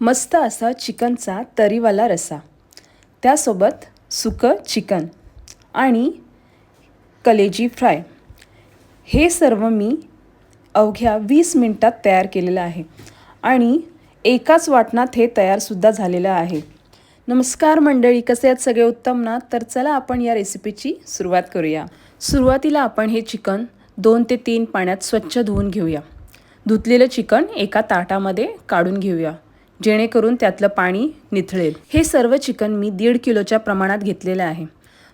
मस्त असा चिकनचा तरीवाला रस्सा. त्यासोबत सुकं चिकन आणि कलेजी फ्राय. हे सर्व मी अवघ्या वीस मिनटात तयार केलेलं आहे आणि एकाच वाटणात हे तयारसुद्धा झालेलं आहे. नमस्कार मंडळी कसे आहेत सगळे उत्तम ना तर चला आपण या रेसिपीची सुरुवात करूया. सुरुवातीला आपण हे चिकन दोन ते तीन पाण्यात स्वच्छ धुवून घेऊया. धुतलेलं चिकन एका ताटामध्ये काढून घेऊया. जेणेकरून त्यातलं पाणी निथळेल. हे सर्व चिकन मी दीड किलोच्या प्रमाणात घेतलेलं आहे.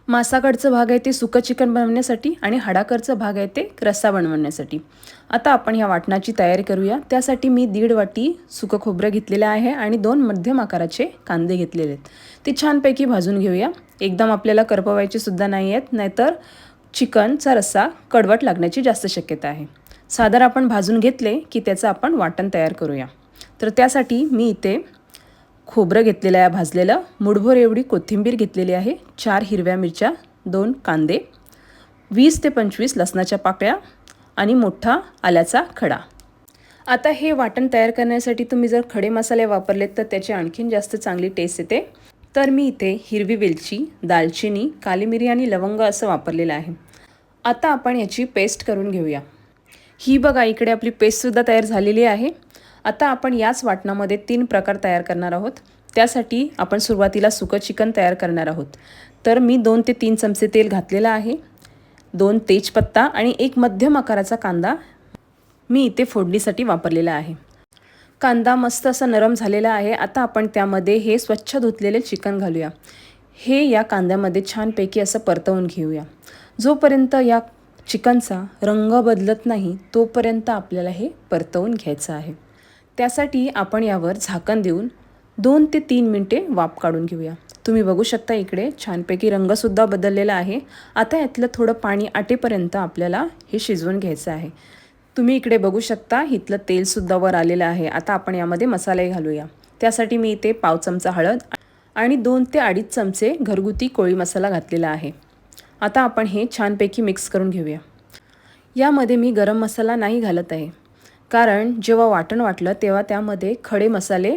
मासाकडचं भाग आहे ते सुकं चिकन बनवण्यासाठी आणि हाडाकडचं भाग आहे ते रस्सा बनवण्यासाठी. आता आपण ह्या वाटणाची तयारी करूया. त्यासाठी मी दीड वाटी सुकं खोबरं घेतलेलं आहे आणि दोन मध्यम आकाराचे कांदे घेतलेले आहेत. ते छानपैकी भाजून घेऊया. एकदम आपल्याला करपवायचे सुद्धा नाही आहेत नाहीतर चिकनचा रस्सा कडवट लागण्याची जास्त शक्यता आहे. साधारण आपण भाजून घेतले की त्याचं आपण वाटण तयार करूया. तर त्यासाठी मी इथे खोबरं घेतलेलं आहे भाजलेलं. मुठभोर एवढी कोथिंबीर घेतलेली आहे चार हिरव्या मिरच्या दोन कांदे वीस ते पंचवीस लसणाच्या पाकळ्या आणि मोठा आल्याचा खडा. आता हे वाटण तयार करण्यासाठी तुम्ही जर खडे मसाले वापरलेत तर त्याची आणखीन जास्त चांगली टेस्ट येते. तर मी इथे हिरवी वेलची दालचिनी काली मिरी आणि लवंग असं वापरलेलं आहे. आता आपण याची पेस्ट करून घेऊया. ही बघा इकडे आपली पेस्टसुद्धा तयार झालेली आहे. आता आपण याच वाटणामध्ये तीन प्रकार तयार करणार आहोत. त्यासाठी आपण सुरुवातीला सुकं चिकन तयार करणार आहोत. तर मी दोन ते तीन चमचे तेल घातलेलं आहे. दोन तेजपत्ता आणि एक मध्यम आकाराचा कांदा मी इथे फोडणीसाठी वापरलेला आहे. कांदा मस्त असा नरम झालेला आहे. आता आपण त्यामध्ये हे स्वच्छ धुतलेले चिकन घालूया. हे या कांद्यामध्ये छानपैकी असं परतवून घेऊया. जोपर्यंत या चिकनचा रंग बदलत नाही तोपर्यंत आपल्याला हे परतवून घ्यायचं आहे. त्यासाठी आपण यावर झाकण देऊन दोन ते तीन मिनटे वाफ काढून घेऊया. तुम्ही बघू शकता इकडे छानपैकी रंगसुद्धा बदललेला आहे. आता यातलं थोडं पाणी आटेपर्यंत आपल्याला हे शिजवून घ्यायचं आहे. तुम्ही इकडे बघू शकता इथलं तेलसुद्धा वर आलेलं आहे. आता आपण यामध्ये मसाले घालूया. त्यासाठी मी इथे पाव चमचा हळद आणि दोन ते अडीच चमचे घरगुती कोळी मसाला घातलेला आहे. आता आपण हे छानपैकी मिक्स करून घेऊया. यामध्ये मी गरम मसाला नाही घालत आहे. कारण जेव्हा वाटण वाटलं तेव्हा त्यामध्ये खडे मसाले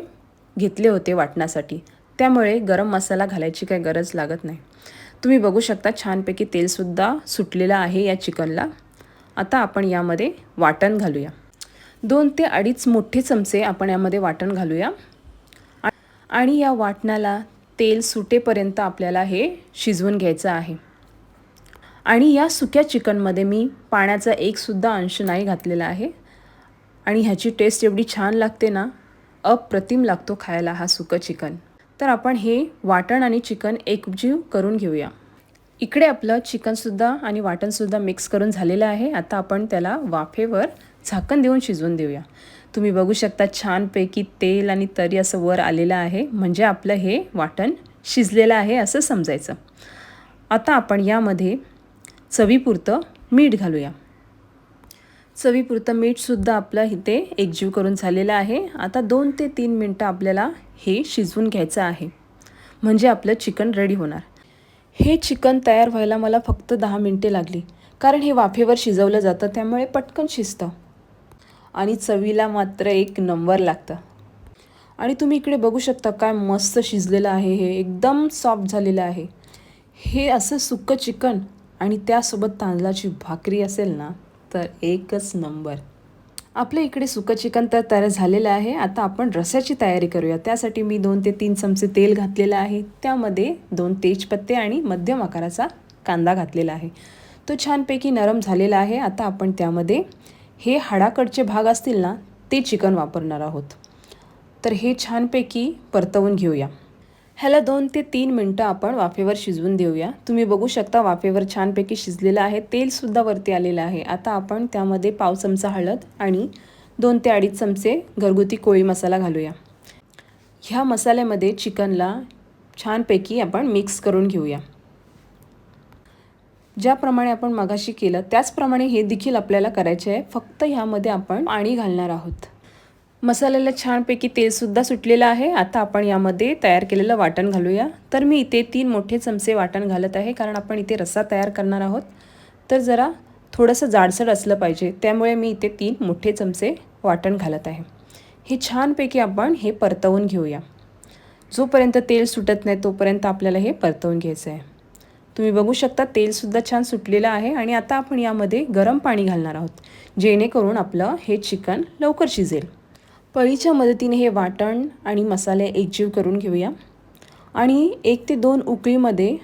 घेतले होते वाटण्यासाठी. त्यामुळे गरम मसाला घालायची काही गरज लागत नाही. तुम्ही बघू शकता छानपैकी तेलसुद्धा सुटलेलं आहे या चिकनला. आता आपण यामध्ये वाटण घालूया. दोन ते अडीच मोठे चमचे आपण यामध्ये वाटण घालूया. आणि या वाटणाला तेल सुटेपर्यंत आपल्याला हे शिजवून घ्यायचं आहे. आणि या सुक्या चिकनमध्ये मी पाण्याचा एकसुद्धा अंश नाही घातलेला आहे. आणि ह्याची टेस्ट एवढी छान लागते ना अप्रतिम लागतो खायला हा सुकं चिकन. तर आपण हे वाटण आणि चिकन एकजीव करून घेऊया. इकडे आपलं चिकनसुद्धा आणि वाटणसुद्धा मिक्स करून झालेलं आहे. आता आपण त्याला वाफेवर झाकण देऊन शिजवून देऊया. तुम्ही बघू शकता छानपैकी तेल आणि तरी असं वर आलेलं आहे. म्हणजे आपलं हे वाटण शिजलेलं आहे असं समजायचं. आता आपण यामध्ये चवीपुरतं मीठ घालूया. चवीपुरतं मीठसुद्धा आपलं इथे एकजीव करून झालेलं आहे. आता दोन ते तीन मिनटं आपल्याला हे शिजवून घ्यायचं आहे. म्हणजे आपलं चिकन रेडी होणार. हे चिकन तयार व्हायला मला फक्त दहा मिनटे लागली. कारण हे वाफेवर शिजवलं जातं त्यामुळे पटकन शिजतं. आणि चवीला मात्र एक नंबर लागतं. आणि तुम्ही इकडे बघू शकता काय मस्त शिजलेलं आहे हे. एकदम सॉफ्ट झालेलं आहे. हे असं सुक्कं चिकन आणि त्यासोबत तांदळाची भाकरी असेल ना तर एकच नंबर. आपल्या इकडे सुकं चिकन तर तयार झालेलं आहे. आता आपण रस्याची तयारी करूया. त्यासाठी मी दोन ते तीन चमचे तेल घातलेलं आहे. त्यामध्ये दोन तेजपत्ते आणि मध्यम आकाराचा कांदा घातलेला आहे. तो छानपैकी नरम झालेला आहे. आता आपण त्यामध्ये हे हाडाकडचे भाग असतील ना ते चिकन वापरणार आहोत. तर हे छानपैकी परतवून घेऊया. ह्याला दोन ते तीन मिनटं आपण वाफेवर शिजवून देऊया. तुम्ही बघू शकता वाफेवर छानपैकी शिजलेलं आहे. तेलसुद्धा वरती आलेलं आहे. आता आपण त्यामध्ये पाव चमचा हळद आणि दोन ते अडीच चमचे घरगुती कोळी मसाला घालूया. ह्या मसाल्यामध्ये चिकनला छानपैकी आपण मिक्स करून घेऊया. ज्याप्रमाणे आपण मगाशी केलं त्याचप्रमाणे हे देखील आपल्याला करायचे आहे. फक्त ह्यामध्ये आपण पाणी घालणार आहोत. मसाल्याला छानपैकी तेलसुद्धा सुटलेलं आहे. आता आपण यामध्ये तयार केलेलं वाटण घालूया. तर मी इथे तीन मोठे चमचे वाटण घालत आहे कारण आपण इथे रस्सा तयार करणार आहोत. तर जरा थोडंसं जाडसर असलं पाहिजे त्यामुळे मी इथे तीन मोठे चमचे वाटण घालत आहे. हे छानपैकी आपण हे परतवून घेऊया. जोपर्यंत तेल सुटत नाही तोपर्यंत आपल्याला हे परतवून घ्यायचं आहे. तुम्ही बघू शकता तेलसुद्धा छान सुटलेलं आहे आणि आता आपण यामध्ये गरम पाणी घालणार आहोत जेणेकरून आपलं हे चिकन लवकर शिजेल. पळीच्या मदतीने हे वाटण आणि मसाले एकजीव करून घेऊया. आणि एक ते दोन उकळीमध्ये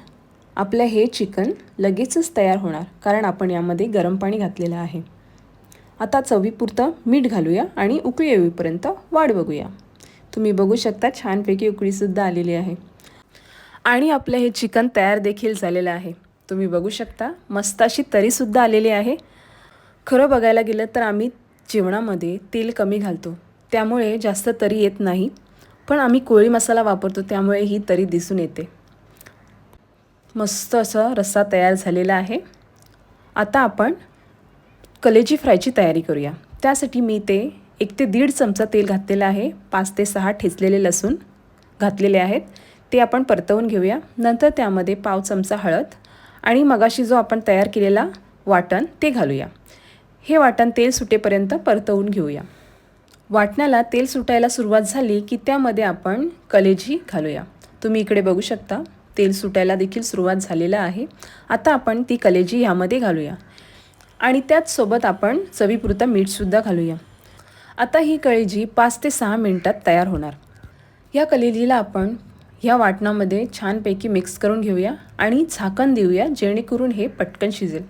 आपलं हे चिकन लगेचच तयार होणार कारण आपण यामध्ये गरम पाणी घातलेलं आहे. आता चवीपुरतं मीठ घालूया आणि उकळी येईपर्यंत वाढ बघूया. तुम्ही बघू शकता छानपैकी उकळीसुद्धा आलेली आहे. आणि आपलं हे चिकन तयार देखील झालेलं आहे. तुम्ही बघू शकता मस्त अशी तरीसुद्धा आलेली आहे. खरं बघायला गेलं तर आम्ही जेवणामध्ये तेल कमी घालतो. त्यामुळे जास्त तरी येत नाही. पण आम्ही कोळी मसाला वापरतो त्यामुळे ही तरी दिसून येते. मस्त असा रस्सा तयार झालेला आहे. आता आपण कलेजी फ्रायची तयारी करूया. त्यासाठी मी ते एक ते दीड चमचा तेल घातलेलं आहे. पाच ते सहा ठेचलेले लसूण घातलेले आहेत. ते आपण परतवून घेऊया. नंतर त्यामध्ये पाव चमचा हळद आणि मगाशी जो आपण तयार केलेला वाटण ते घालूया. हे वाटण तेल सुटेपर्यंत परतवून घेऊया. वाटण्याला तेल सुटायला सुरुवात झाली की त्यामध्ये आपण कलेजी घालूया. तुम्ही इकडे बघू शकता तेल सुटायला देखील सुरुवात झालेलं आहे. आता आपण ती कलेजी ह्यामध्ये घालूया. आणि त्याचसोबत आपण चवीपुरतं मीठसुद्धा घालूया. आता ही कलेजी पाच ते सहा मिनटात तयार होणार. या कलेजीला आपण ह्या वाटणामध्ये छानपैकी मिक्स करून घेऊया आणि झाकण देऊया जेणेकरून हे पटकन शिजेल.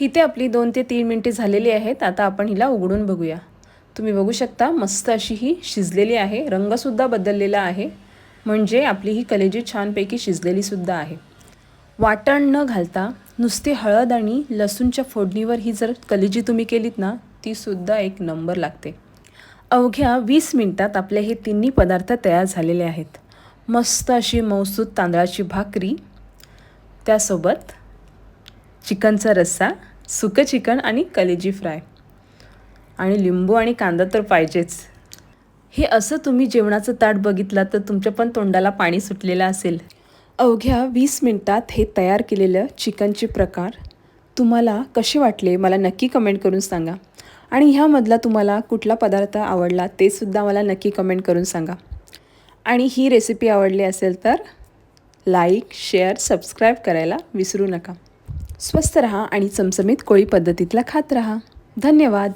इथे आपली दोन ते तीन मिनटे झालेली आहेत. आता आपण हिला उघडून बघूया. तुम्ही बघू शकता मस्त अशी ही शिजलेली आहे. रंगसुद्धा बदललेला आहे. म्हणजे आपली ही कलेजी छानपैकी शिजलेलीसुद्धा आहे. वाटण न घालता नुसते हळद आणि लसूणच्या फोडणीवर ही जर कलेजी तुम्ही केलीत ना तीसुद्धा एक नंबर लागते. अवघ्या वीस मिनटात आपले हे तिन्ही पदार्थ तयार झालेले आहेत. मस्त अशी मौसूद तांदळाची भाकरी त्यासोबत चिकनचा रस्सा सुकं चिकन आणि कलेजी फ्राय. आणि लिंबू आणि कांदा तर पाहिजेच. हे असं तुम्ही जेवणाचं ताट बघितलं तर तुमच्या पण तोंडाला पाणी सुटलेलं असेल. अवघ्या वीस मिनटात हे तयार केलेलं चिकनचे प्रकार तुम्हाला कसे वाटले मला नक्की कमेंट करून सांगा. आणि ह्यामधला तुम्हाला कुठला पदार्थ आवडला ते सुद्धा मला नक्की कमेंट करून सांगा. आणि ही रेसिपी आवडली असेल तर लाईक शेअर सबस्क्राईब करायला विसरू नका. स्वस्त रहा आणि चमचमीत कोळी पद्धतीतला खात रहा. धन्यवाद.